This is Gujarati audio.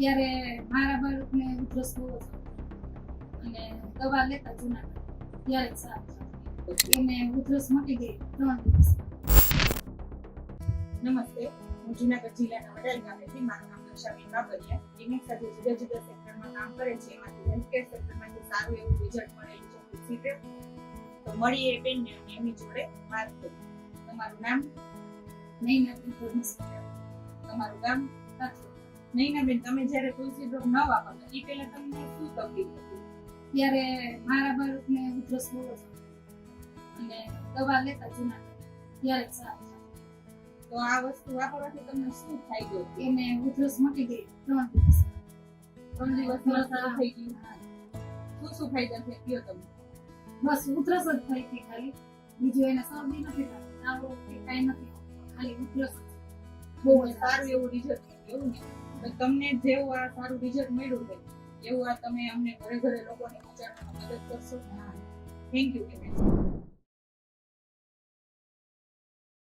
ત્યારે મારા બાળકને ઉધરસ બહુ જ અને દવા લેતા જુનાગઢ. ત્યારે જ સારું એને ઉધરસ મટી ગઈ ત્રણ દિવસ. નમસ્તે. હું જુનાગઢ જિલ્લાના વડાલ ગામેથી મારું નામ દક્ષાબેન બાબરિયા. ક્લિનિક સાથે જુદા જુદા સેક્ટરમાં કામ કરે છે. એમાંથી હેલ્થકેર સેક્ટરમાંથી સારું એવું રિઝલ્ટ મળેલું છે તો મળીએ એ બેનને અને એમની જોડે વાત કરીએ તમારું નામ? નૈના નથી તમારું ગામ? નૈના બેન તમે જ્યારે તુલસી ડ્રોપ ન વાપરતા એ પહેલા તમને શું તકલીફ હતી? ત્યારે મારા બાળકને ઉધરસ બહુ જ અને દવા લેતા જૂના ત્યારે જ સારું તો આ વસ્તુ વાપરવાથી તમને શું ફાયદો એને ઉધરસ મટી ગઈ ત્રણ દિવસ. ત્રણ દિવસ સારું થઈ ગયું? શું શું ફાયદા થઈ ગયો તમે બસ ઉધરસ જ થઈ હતી ખાલી. બીજું એને શરદી નથી થતી તાવ કે કાંઈ નથી ખાલી ઉધરસ જ. સારું એવું રિઝલ્ટ એવું ને તમને જેવું આ સારું રિઝલ્ટ મળ્યું છે એવું આ તમે અમને ઘરે ઘરે લોકોને પહોંચાડવામાં મદદ કરશો. Thank you